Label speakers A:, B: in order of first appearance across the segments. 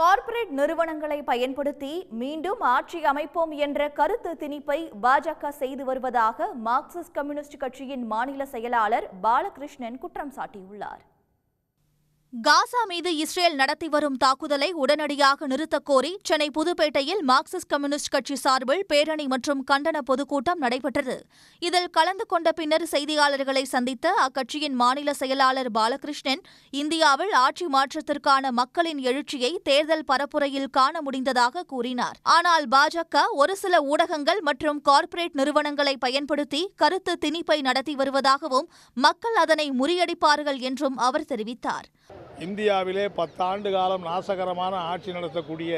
A: Corporate நிறுவனங்களை பயன்படுத்தி மீண்டும் ஆட்சி அமைப்போம் என்ற கருத்து திணிப்பை பாஜக செய்து வருவதாக மார்க்சிஸ்ட் கம்யூனிஸ்ட் கட்சியின் மாநில செயலாளர் பாலகிருஷ்ணன் குற்றம் சாட்டியுள்ளார். காசா மீது இஸ்ரேல் நடத்தி வரும் தாக்குதலை உடனடியாக நிறுத்தக் கோரி சென்னை புதுப்பேட்டையில் மார்க்சிஸ்ட் கம்யூனிஸ்ட் கட்சி சார்பில் பேரணி மற்றும் கண்டன பொதுக்கூட்டம் நடைபெற்றது. இதில் கலந்து கொண்ட பின்னர் செய்தியாளர்களை சந்தித்த அக்கட்சியின் மாநில செயலாளர் பாலகிருஷ்ணன் இந்தியாவில் ஆட்சி மாற்றத்திற்கான மக்களின் எழுச்சியை தேர்தல் பரப்புரையில் காண முடிந்ததாக கூறினார். ஆனால் பாஜக ஒரு சில ஊடகங்கள் மற்றும் கார்ப்பரேட் நிறுவனங்களை பயன்படுத்தி கருத்து திணிப்பை நடத்தி வருவதாகவும் மக்கள் அதனை முறியடிப்பார்கள் என்றும் அவர் தெரிவித்தார்.
B: இந்தியாவிலே பத்தாண்டு காலம் நாசகரமான ஆட்சி நடத்தக்கூடிய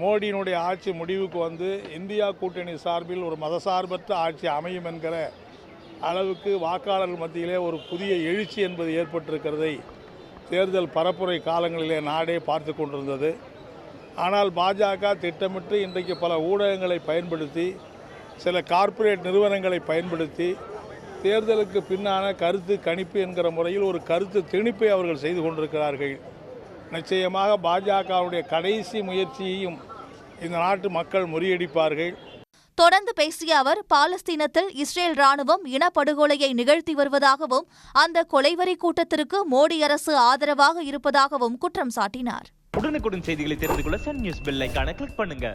B: மோடியினுடைய ஆட்சி முடிவுக்கு வந்து இந்தியா கூட்டணி சார்பில் ஒரு மதசார்பற்ற ஆட்சி அமையும் என்கிற அளவுக்கு வாக்காளர்கள் மத்தியிலே ஒரு புதிய எழுச்சி என்பது ஏற்பட்டிருக்கிறதை தேர்தல் பரப்புரை காலங்களிலே நாடே பார்த்து கொண்டிருந்தது. ஆனால் பாஜக திட்டமிட்டு இன்றைக்கு பல ஊடகங்களை பயன்படுத்தி சில கார்ப்பரேட் நிறுவனங்களை பயன்படுத்தி தேர்தலுக்கு பின்னான கருத்து கணிப்பு என்கிற முறையில் ஒரு கருத்து திணிப்பை அவர்கள் செய்து கொண்டிருக்கிறார்கள். நிச்சயமாக பாஜகவுடைய கடைசி முயற்சியையும் இந்த நாட்டு மக்கள் முறியடிப்பார்கள்.
A: தொடர்ந்து பேசிய அவர் பாலஸ்தீனத்தில் இஸ்ரேல் ராணுவம் இனப்படுகொலையை நிகழ்த்தி வருவதாகவும் அந்த கொலைவரி கூட்டத்திற்கு மோடி அரசு ஆதரவாக இருப்பதாகவும் குற்றம் சாட்டினார்.
C: உடனுக்குடன் செய்திகளை தெரிந்து கொள்ள சன் நியூஸ் பெல் கிளிக் பண்ணுங்க.